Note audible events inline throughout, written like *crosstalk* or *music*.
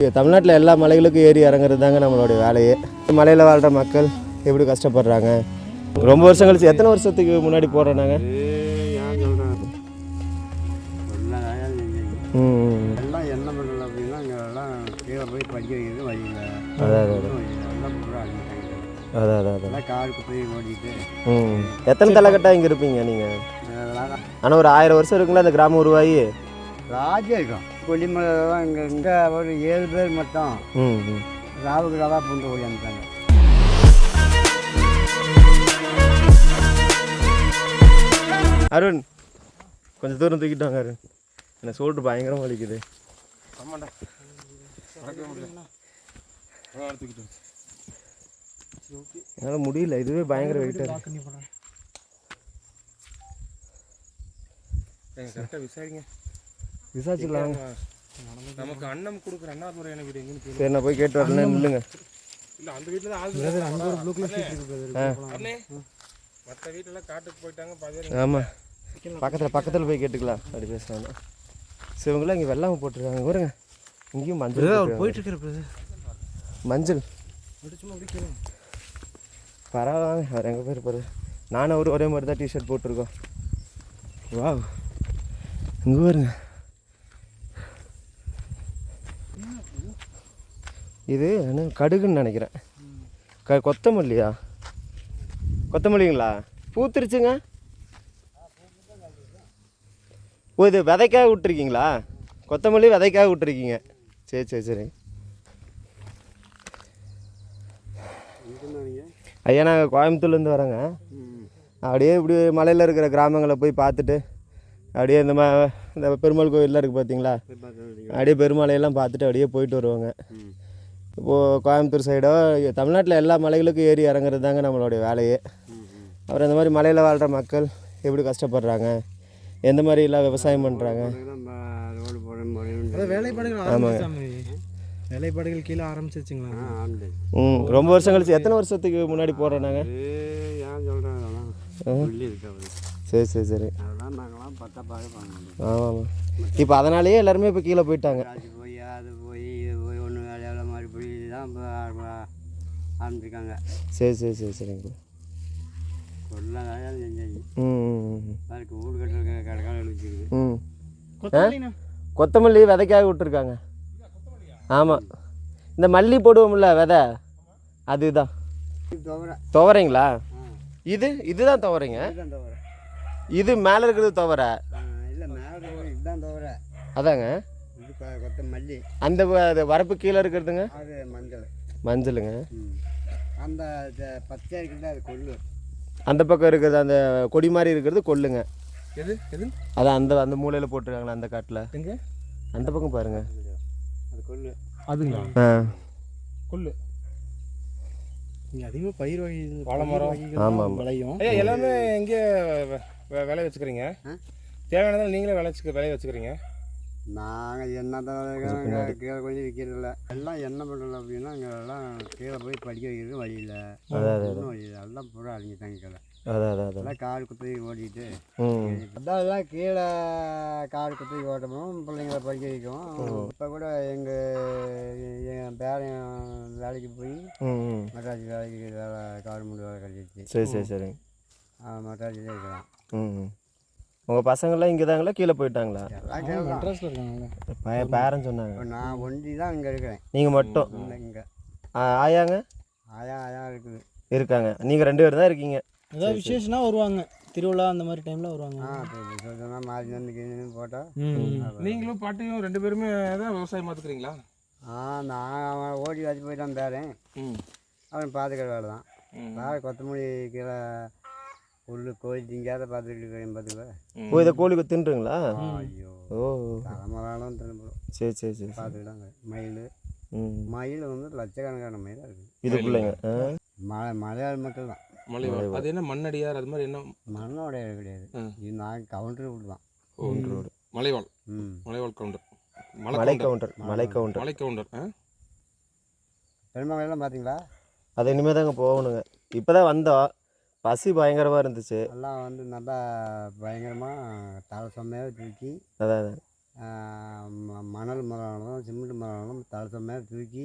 தமிழ்நாட்டில் எல்லா மலைகளுக்கும் ஏறி இறங்குறது தாங்க நம்மளுடைய வேலையே. மலையில் வாழ்கிற மக்கள் எப்படி கஷ்டப்படுறாங்க? ரொம்ப வருஷம் கழிச்சு எத்தனை வருஷத்துக்கு முன்னாடி போடுறோம் நாங்கள் எத்தனை தலைக்கட்டாக இங்கே இருப்பீங்க நீங்கள் அதெல்லாம் ஆனால் ஒரு ஆயிரம் வருஷம் இருக்குங்களா அந்த கிராமம் உருவாகி. ராஜா இருக்கும் கொல்லிமலை தான் இங்கே இங்கே ஒரு ஏழு பேர் மட்டும் ராவுக்கு ராவா பூண்டு ஓடி அனுப்பிட்டாங்க. அருண் கொஞ்சம் தூரம் தூக்கிட்டு வாங்க அருண். எனக்கு சோல்ட்டு பயங்கரமாக வலிக்குது. என்னால் முடியல இதுவே பயங்கர வெயிட்டாக இருக்கு. கரெக்டாக விசாரிங்க. விசாரிச்சுக்கலாம். நமக்கு அன்னம் கொடுக்குற அண்ணாதுரை எனக்கு வீடு எங்கன்னு சரி நான் போய் கேட்டு வரேன். நில்லுங்க. இல்லை அந்த வீட்டில் தான் ஆள் அங்கே ஒரு ப்ளூ கலர் அண்ணே. மற்ற வீட்டிலலாம் காட்டுக்கு போயிட்டாங்க பாதி ஆமாம் பக்கத்தில் பக்கத்தில் போய் கேட்டுக்கலாம். அப்படி பேசுவாங்க சரி இவங்களாம் இங்கே வெள்ளாமல் போட்டிருக்காங்க. பாருங்க. இங்கேயும் மஞ்சள் போயிட்டு மஞ்சள். பரவாயில்ல அவர் எங்கே போயிருப்பாரு? நானும் அவரும் ஒரே மாதிரி தான் டிஷர்ட் போட்டிருக்கோம். வா இங்கே பாருங்க. இது என்ன கடுகுன்னு நினைக்கிறேன். க கொத்தமல்லியா? கொத்தமல்லிங்களா? பூத்துருச்சுங்க. ஓ இது விதைக்காக விட்டுருக்கீங்களா? கொத்தமல்லி விதைக்காக விட்டுருக்கீங்க. சரி சரி சரி. ஐயா நாங்கள் கோயம்புத்தூர்லேருந்து வரோங்க. அப்படியே இப்படி மலையில் இருக்கிற கிராமங்களை போய் பார்த்துட்டு அப்படியே இந்த மா இந்த பெருமாள் கோயிலெலாம் இருக்குது பார்த்தீங்களா அப்படியே பெருமாளையெல்லாம் பார்த்துட்டு அப்படியே போயிட்டு வருவாங்க. இப்போது கோயம்புத்தூர் சைடோ தமிழ்நாட்டில் எல்லா மலைகளுக்கும் ஏறி இறங்குறது தாங்க நம்மளுடைய வேலையே. அப்புறம் இந்த மாதிரி மலையில் வாழ்கிற மக்கள் எப்படி கஷ்டப்படுறாங்க? எந்த மாதிரிலாம் விவசாயம் பண்ணுறாங்க அதான் வேலைப்பாடுகள் கீழே ஆரம்பிச்சிருச்சுங்களா? ஆண்டு ம் ரொம்ப வருஷம் கழிச்சு எத்தனை வருஷத்துக்கு முன்னாடி போடுறோம் நாங்கள் சரி சரி சரி. நாங்களாம் பத்தா பார்க்க ஆமாம் இப்போ அதனாலேயே எல்லாருமே இப்போ கீழே போயிட்டாங்க. போய் அது போய் இது போய் ஒன்று வேலையால் மறுபடி தான் இப்போ ஆரம்பிச்சிருக்காங்க. சரி சரி சரி சரிங்க எல்லாம் வேலையால் செஞ்சாச்சு ம் அதுக்கு வீடு கட்டுற கடைக்கால வச்சுக்குது ம். கொத்தமல்லி விதைக்காக விட்டுருக்காங்க. ஆமாம் இந்த மல்லி போடுவோம்ல விதை. அதுதான். தவிர. துவரைங்களா? இது இதுதான் துவரைங்க? இதுதான் தவிர. இது மேலே இருக்கிறது துவரை இல்லை மேலே இதுதான் தவிர அதாங்க. இது கொ- கொத்த மல்லி. அந்த வரப்பு கீழே இருக்கிறதுங்க? அது மஞ்சள். மஞ்சளுங்க. அந்த பச்சை இருக்குது அது கொள்ளு. அந்த பக்கம் இருக்கிறது அந்த கொடி மாதிரி இருக்கிறது கொல்லுங்க எது? எது? அதான் அந்த அந்த மூலையில் போட்டிருக்காங்களா அந்த காட்டில். எங்க? அந்த பக்கம் பாருங்க. அது கொள்ளு. அதுங்களா? ஆ. கொள்ளு. அதிகமாக பயிர் வகை வாழை மரம். ஆமாம் விளையும். எல்லாமே எங்கே வெ- வெ- விளைய வச்சுக்கிறீங்க? தேவையானதால் நீங்களே விளைச்சிக்க விளைய வச்சுக்கிறீங்க. நாங்கள் என்ன கீழே கொஞ்சம் விற்கிறதில்ல எல்லாம் என்ன பண்ணுறோம் அப்படின்னா இங்கே எல்லாம் கீழே போய் படிக்க வைக்கிறது வழி இல்லை. அதான் அதான் ஒன்றும் வழி இல்லை. எல்லாம் பூரா அழிஞ்சிட்டாங்க கீழே. அதான் அதான் அதான். எல்லாம் கார் குத்தி ஓடிட்டு. அதான் எல்லாம் கீழே கார் குத்தி ஓட்டணும் பிள்ளைங்களை படிக்க வைக்கவும். இப்போ கூட எங்கள் என் பேரன் வேலைக்கு போய் ம் ம். மெட்ராஸ் வேலைக்கு வேலை கவர்மெண்ட் வேலை கிடச்சிச்சு சரி சரி சரிங்க. மெட்ராஸில் இருக்கிறான் ம் ம் உங்கள் பசங்கள்லாம் இங்கே தாங்களா கீழே போயிட்டாங்களா. மெட்ராஸில் இருக்காங்கல்ல பய பேரன் சொன்னாங்க. நான் ஒண்டி தான் இங்கே இருக்கிறேன். நீங்கள் மட்டும்? இல்லை இங்கே. ஆ, ஆயாங்க? ஆயா ஆயா இருக்குது. இருக்காங்க. நீங்கள் ரெண்டு பேர் தான் இருக்கீங்க. ஏதாவது விசேஷம்னா வருவாங்க. திருவிழா அந்த மாதிரி டைமில் வருவாங்க. ஆ இப்போ சொன்னா மாறி வந்து போட்டால் நீங்களும் பாட்டியும் ரெண்டு பேருமே தான் விவசாயம் பார்த்துக்கிறீங்களா? ஆ நான் அவன் ஓடி வச்சு போயிட்டான் பேரன் ம். அவன் பார்த்துக்கிற வேலை தான். வேலை கொத்தமல்லி கீழே புல்லு கோழி திங்காத பார்த்துக்கிட்டு இருக்கிறேன் பார்த்துக்க. ஓ இதை கோழி தின்றுங்களா? ஐயோ ஓ. தலைமலாலும் திரும்ப சரி சரி சரி பார்த்துக்கிட்டாங்க மயில். மயில் வந்து லட்சக்கணக்கான மயில் இருக்குது இது பிள்ளைங்க. ஆ? மலை மலையாள மக்கள் தான். மலைவாழ். அது என்ன மண்ணடியார் அது மாதிரி என்ன? மண்ணோட கிடையாது. இது நான் கவுண்டர் விட்டு தான். ஓ, மலைவாழ். ம். மலைவாழ் கவுண்டர் மலை கவுண்டர் மலை கவுண்டர் மலை கவுண்டர் ஆ? பெருமலையெல்லாம் பார்த்தீங்களா? அது இனிமேல் தாங்க போகணுங்க. இப்போ தான் வந்தோம். பசி பயங்கரமாக இருந்துச்சு. எல்லாம் வந்து நல்லா பயங்கரமாக தலை சொம்மையாக தூக்கி. ம- மணல் மரம் சிமெண்ட் மரம் தளத்தை மேலே தூக்கி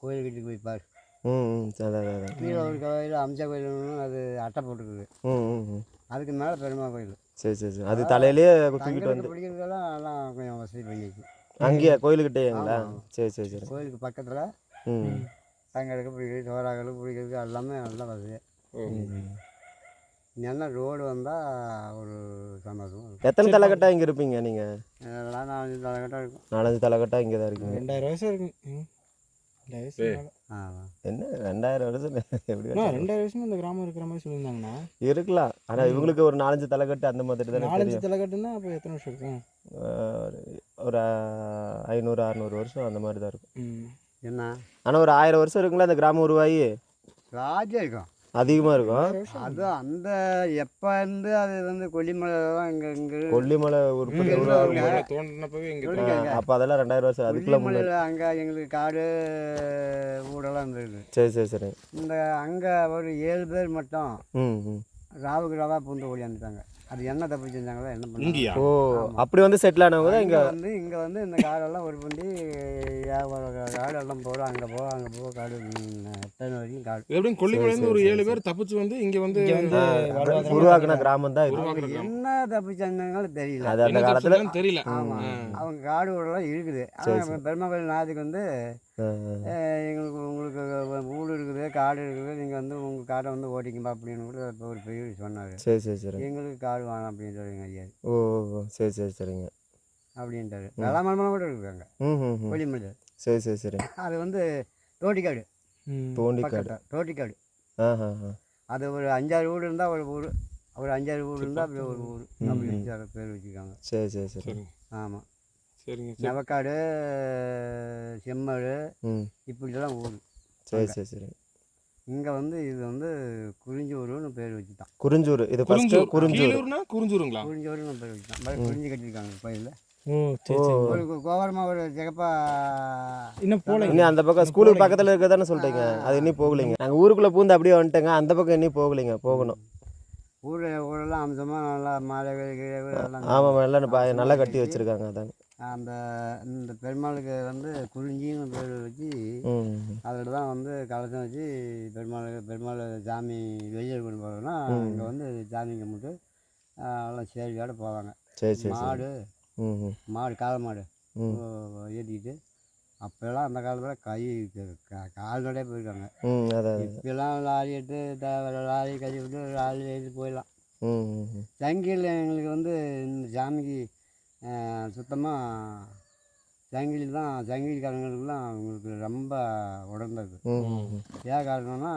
கோயில் வீட்டுக்கு போய் பாரு. ம் ம் அதான் கீழே ஒரு கோயில் அம்சா கோயில் அது அட்டை போட்டுருக்குது. ம் ம் ம். அதுக்கு மேலே பெருமா கோயில். சரி சரி சரி. அது தலையிலேயே தூக்கிட்டு வந்து பிடிக்கிறதெல்லாம் எல்லாம் கொஞ்சம் வசதி பண்ணிச்சு அங்கேயா? கோயிலுக்கிட்டேங்களா. சரி சரி சரி. கோயிலுக்கு பக்கத்தில் ம். தங்கிறதுக்கு பிடிக்கிறது சோறாக்கிறது பிடிக்கிறதுக்கு எல்லாமே நல்லா வசதி. ம். என்ன ரோடு வந்தால் ஒரு சந்தோஷம் எத்தனை தலைக்கட்டா இங்கே இருப்பீங்க நீங்கள் இதெல்லாம் நாலஞ்சு தலைக்கட்டம் இருக்கும். நாலஞ்சு தலைக்கட்டா இங்கே தான் இருக்கீங்க. ரெண்டாயிரம் வருஷம் இருக்கும். ஆமாம் என்ன ரெண்டாயிரம் வருஷம் *laughs* எப்படி ரெண்டாயிரம் வருஷமா இந்த கிராமம் இருக்கிற மாதிரி சொல்லியிருந்தாங்கண்ணா. இருக்கலாம். ஆனால் இவங்களுக்கு ஒரு நாலஞ்சு தலைக்கட்டு அந்த மாதிரி தானே நாலஞ்சு தலைக்கட்டுன்னா அப்போ எத்தனை வருஷம் இருக்கும்? ஒரு- ஐநூறு அறநூறு வருஷம் அந்த மாதிரி தான் இருக்கும். என்ன? ஆனால் ஒரு ஆயிரம் வருஷம் இருக்குங்களா அந்த கிராமம் உருவாகி ராஜ்யம் இருக்கும் அதிகமாக இருக்கும். அது அந்த எப்போ இருந்து அது வந்து கொல்லிமலை தான் இங்கே இங்கே கொல்லிமலை உற்பத்தி. தோண்டினப்பவே இங்க. அப்போ அதெல்லாம் ரெண்டாயிரம் வருஷம் அதுக்குள்ள முன்னாடி. அங்கே எங்களுக்கு காடு ஊடெல்லாம் இருந்தது. சரி சரி சரி. இந்த அங்கே ஒரு ஏழு பேர் மட்டும் ராவுக்கு ராவா பூந்து ஓடியாந்துட்டாங்க அது என்ன தப்பு செஞ்சாங்களோ என்ன பண்ணாங்க ஓ அப்படி வந்து செட்டில் ஆனவங்க தான் இங்கே வந்து இங்கே வந்து இந்த காடெல்லாம் ஒரு பண்ணி வியாபாரம் காடு எல்லாம் போகிறோம் அங்கே போ அங்கே போ காடு எத்தனை வரைக்கும் காடு. எப்படியும் கொல்லிமலையிலேருந்து ஒரு ஏழு பேர் தப்பிச்சு வந்து இங்க வந்து உருவாக்குன கிராமம் தான். என்ன தப்பு செஞ்சாங்களும் தெரியல. அது அந்த காலத்தில் தெரியல. ஆமாம். அவங்க காடு ஊரெல்லாம் இருக்குது. ஆனால் பெருமக்கள் நாட்டுக்கு வந்து எங்களுக்கு உங்களுக்கு வீடு இருக்குது காடு இருக்குது நீங்கள் வந்து உங்கள் காடை வந்து ஓட்டிக்கும்பா அப்படின்னு கூட இப்போ ஒரு பெரிய சொன்னார். சரி சரி சரி எங்களுக்கு காடு வேணாம் அப்படின்றாருங்க ஐயா. ஓ ஓ, ஓ சரி சரி சரிங்க. அப்படின்ட்டாரு. வெள்ளாமரம் கூட இருக்காங்க ம் ம் ம். கொல்லிமலை சரி சரி சரி. அது வந்து தோட்டிக்காடு ம். தோண்டிக்காடு. தோட்டிக்காடு. அது ஒரு அஞ்சாறு வீடு இருந்தால் ஒரு ஊர். ஒரு அஞ்சாறு வீடு இருந்தால் அப்படி ஒரு ஊர். அப்படி ம். வச்சு அதை பேர் வச்சுருக்காங்க. சரி சரி சரி. ஆமாம் சரிங்க சரி. நவக்காடு செம்மடு ம். இப்படிலாம் ஊர். சரி சரி சரி. இங்கே வந்து இது வந்து குறிஞ்சூருன்னு பேர் வச்சுட்டான் குறிஞ்சூர் இது ஃபஸ்ட்டு குறிஞ்சூர். குறிஞ்சூர். கீழூர்னா குறிஞ்சூருங்களா? குறிஞ்சூருன்னு பேர் வச்சுட்டான் குறிஞ்சி கட்டியிருக்காங்க கோயிலில். கோவரமாக ஒரு சிகப்பா இன்னும் போல இன்னும் அந்த பக்கம் ஸ்கூலுக்கு பக்கத்தில் இருக்கிறதானே சொல்லிட்டீங்க. அது இன்னும் போகலைங்க. நாங்கள் ஊருக்குள்ளே பூந்து அப்படியே வந்துட்டேங்க. அந்த பக்கம் இன்னும் போகலைங்க போகணும். ஊர் ஊரெல்லாம் அம்சமாக நல்லா மாலை ஆமாம் எல்லாம் நல்லா கட்டி வச்சுருக்காங்க அதாங்க அந்த இந்த பெருமாளுக்கு வந்து குறிஞ்சின்னு பேர் வச்சு அதில் தான் வந்து கலசம் வச்சு பெருமாளுக்கு பெருமாள் சாமி வெளியில் கொண்டு போகிறோம்னா இங்கே வந்து சாமி கும்பிட்டு எல்லாம் சேரியோட போவாங்க. மாடு மாடு காளை மாடு ஏற்றிக்கிட்டு அப்போல்லாம் அந்த காலத்தில் கை கா- கால்நடையே போயிருக்காங்க. இப்போல்லாம் லாரி எடுத்து லாரி கை விட்டு லாரி ஏற்றிட்டு போயிடலாம். சங்கிலியில் எங்களுக்கு வந்து இந்த சாமிக்கு சுத்தமாக சங்கிலி தான் சங்கிலிக்காரங்களுக்குலாம் அவங்களுக்கு ரொம்ப ம். ஏன் காரணம்னா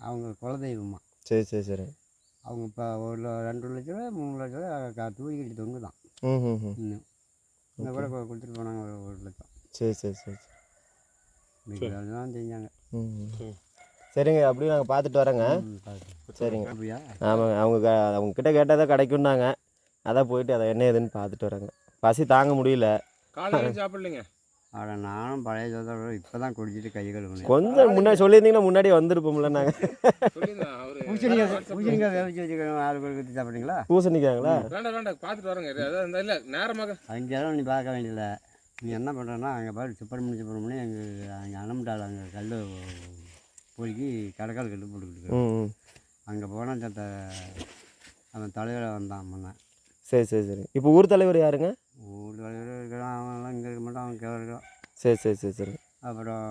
அவங்க குலதெய்வமா. சரி சரி சரி. அவங்க இப்போ ஒரு ரெண்டு லட்ச ரூபா மூணு லட்ச ரூபா தூக்கிட்டு தொங்கு தான் ம் ம் ம். இன்னும். இந்த கூட கொடுத்துட்டு போனாங்க ஒரு ஒரு லட்சம். சரி சரி சரி அதுதான் செஞ்சாங்க. சரிங்க அப்படியே நாங்கள் பார்த்துட்டு வரோங்க. சரிங்க. அப்படியா? ஆமாங்க அவங்க அவங்க கிட்ட கேட்டால் தான் கிடைக்கும்னாங்க. அதான் போயிட்டு அதை என்ன ஏதுன்னு பார்த்துட்டு வராங்க. பசி தாங்க முடியல. காலையில சாப்பிடலைங்க. அட நானும் பழைய சோதரோட இப்போ தான் குடிச்சிட்டு கை கழுவுனேன். கொஞ்சம் முன்னாடி சொல்லியிருந்தீங்கன்னா முன்னாடி வந்திருப்போம்ல நாங்கள் பூசணிக்காய் பூசணிக்காய் வேவிச்சு வச்சுக்கணும் ஆறு பேர் குத்தி சாப்பிட்றீங்களா? பூசணிக்காங்களா வேண்டாம் வேண்டாம். பார்த்துட்டு வரேங்க. அதான் இல்லை நேரமாக. அங்கெல்லாம் நீ பார்க்க வேண்டியதில்ல. நீ என்ன பண்ணுறன்னா அங்கே பாரு சுப்பிரமணிய சுப்பிரமணியம் எங்கள் அங்கே அனம்டால் அங்கே கல் பொறுக்கி கடற்கால் கல் போட்டுக்கிட்டு அங்கே போனால் அவன் தலைவர் வந்தான் முன்ன. சரி சரி சரி. இப்போ ஊர் தலைவர் யாருங்க? ஊர் தலைவர் இருக்கிறான் அவன்லாம் இங்கே இருக்க மாட்டான் அவன் இருக்கான். சரி சரி சரி சரி. அப்புறம்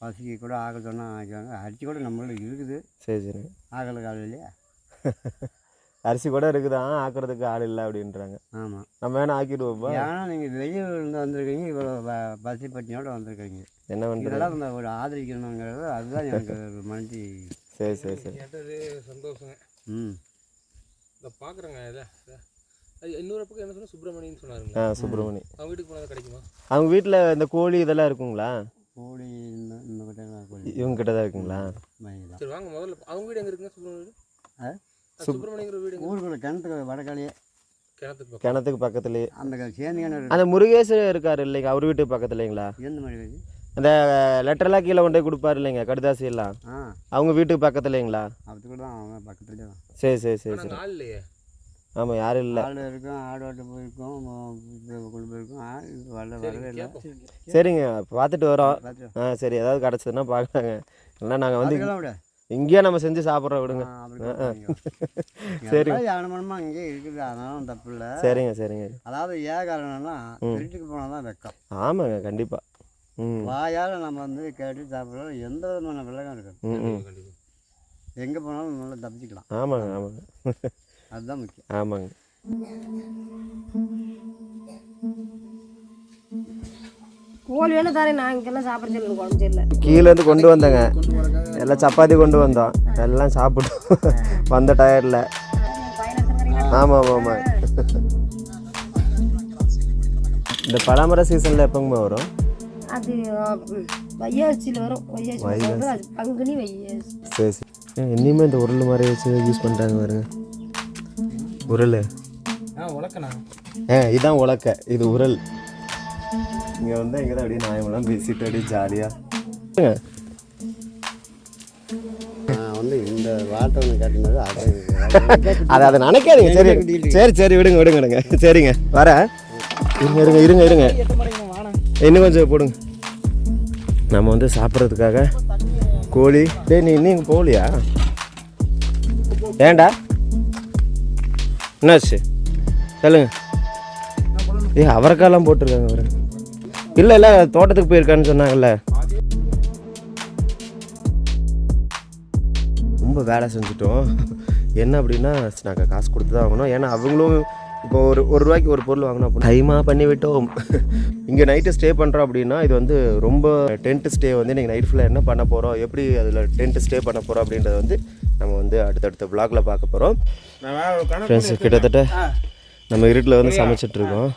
பசிக்கு கூட ஆக சொன்னால் ஆக்கிவாங்க அரிசி கூட நம்மள்ட்ட இருக்குது. சரி சரி. ஆகலுக்கு ஆள் இல்லையா அரிசி கூட இருக்குதான் ஆக்குறதுக்கு ஆள் இல்லை அப்படின்றாங்க. ஆமாம் நம்ம வேணா ஆக்கிடுவோம்ப்பா ஏன்னா நீங்கள் வெளியூர்லேருந்து வந்திருக்கீங்க இவ்வளோ ப- பசி பட்டினியோட வந்திருக்கீங்க. என்ன பண்ணுறது இதெல்லாம் இந்த ஒரு ஆதரிக்கணுங்கிறது அதுதான் எனக்கு ஒரு மனசு சரி சரி சரி. சந்தோஷங்க. ம். இதை பார்க்குறேங்க இதை இதை. அது இன்னொரு பக்கம் என்ன சொன்னா சுப்பிரமணியன் ஆ சுப்பிரமணி. அவங்க வீட்டுக்கு போனால் கிடைக்குமா? அவங்க வீட்டில் இந்த கோழி இதெல்லாம் இருக்குங்களா? கோழி இந்த கோழி இவங்க கிட்ட தான் இருக்குங்களா சரி வாங்க முதல்ல அவங்க வீடு எங்கே இருக்குங்க? ஆ, சுப்பிரமணியங்கிற வீடு எங்க? ஊருக்குள்ள கிணத்துக்கு வடக்காலேயே கிணத்துக்கு பக்கத்துலேயே அந்த அந்த முருகேசர் இருக்காரு இல்லைங்க அவர் வீட்டு பக்கத்துலேங்களா? எந்த மாதிரி இருக்குது அந்த லெட்டர்லாம் கீழே கொண்டு போய் கொடுப்பாரு இல்லைங்க கடுதாசி எல்லாம். அவங்க வீட்டுக்கு பக்கத்துலேங்களா? அது கூட தான் அவன் பக்கத்துலேயே தான் சரி சரி சரி. சரி ஆமாம் யாரும் இல்லை. ஆடு இருக்கும் ஆடு ஓட்ட போயிருக்கோம் கொண்டு போயிருக்கோம். வரல வரவே இல்லை. சரிங்க பார்த்துட்டு வரோம். ஆ சரி ஏதாவது கிடச்சதுன்னா பார்க்கலாங்க. இல்லைன்னா நாங்கள் வந்து இங்கேயே நம்ம செஞ்சு சாப்பிட்றோம் விடுங்க. *laughs* சரி யானமனமா இங்கே இருக்குது அதனால தப்பு இல்லை. சரிங்க சரிங்க. அதாவது ஏன் காரணம்னா வீட்டுக்கு போனால் தான் வெக்கம். ஆமாங்க கண்டிப்பாக வாயால் நம்ம வந்து கேட்டு சாப்பிட்றோம் எந்த விதமான விலகம் இருக்காது. எங்கே போனாலும் நல்லா தப்பிச்சுக்கலாம். ஆமாங்க ஆமாங்க. அதுதான் முக்கியம். ஆமாங்க. கோழி வேணும் தரேன் நான் இங்கெல்லாம் சாப்பிட சொல்லு குழம்பு சரியில்லை. கீழேருந்து கொண்டு வந்தேங்க. எல்லாம் சப்பாத்தி கொண்டு வந்தோம். எல்லாம் சாப்பிட்டோம். வந்த டயர்டில் ஆமாம் ஆமாம் ஆமாம் இந்த பழமர சீசனில் எப்போங்கம்மா வரும்? அது வரும். அது பங்குனி வையாச்சி. சரி சரி. இனிமேல் இந்த உருள் மாதிரி வச்சு யூஸ் பண்ணுறாங்க பாருங்க. உருள் ஆ இதான் உலக்க. இது உரல். இங்கே வந்து இங்கே தான் அப்படியே நியாயமெல்லாம் பேசிட்டு அப்படியே ஜாலியாக நான் வந்து இந்த வார்த்தை ஒன்று கேட்டது அதை அதை அதை நினைக்காதீங்க. சரி சரி சரி விடுங்க விடுங்க விடுங்க. சரிங்க. வரேன் இருங்க இருங்க இருங்க இருங்க. இன்னும் கொஞ்சம் போடுங்க. நம்ம வந்து சாப்பிட்றதுக்காக கோழி. டேய் நீ இன்னும் போகலையா? ஏன்டா? என்னாச்சு? சொல்லுங்க. ஏ அவரைக்காலாம் போட்டிருக்காங்க பாருங்க. இல்லை இல்லை தோட்டத்துக்கு போயிருக்கான்னு சொன்னாங்கல்ல. ரொம்ப வேலை செஞ்சுட்டோம். என்ன அப்படின்னா நாங்கள் காசு கொடுத்து தான் வாங்கணும். ஏன்னா அவங்களும் இப்போ ஒரு ஒரு ரூபாய்க்கு ஒரு பொருள் வாங்கணும் அப்படின்னா டைமாக பண்ணிவிட்டோம் இங்கே நைட்டு ஸ்டே பண்ணுறோம் அப்படின்னா இது வந்து ரொம்ப டென்ட் ஸ்டே வந்து நீங்கள் நைட் ஃபுல்லாக என்ன பண்ண போகிறோம் எப்படி அதில் டென்ட் ஸ்டே பண்ண போகிறோம் அப்படின்றத வந்து நம்ம வந்து அடுத்தடுத்த vlogல பார்க்க போகிறோம் ஃப்ரெண்ட்ஸ் கிட்டத்தட்ட நம்ம இருட்டில் வந்து சமைச்சிட்ருக்கோம்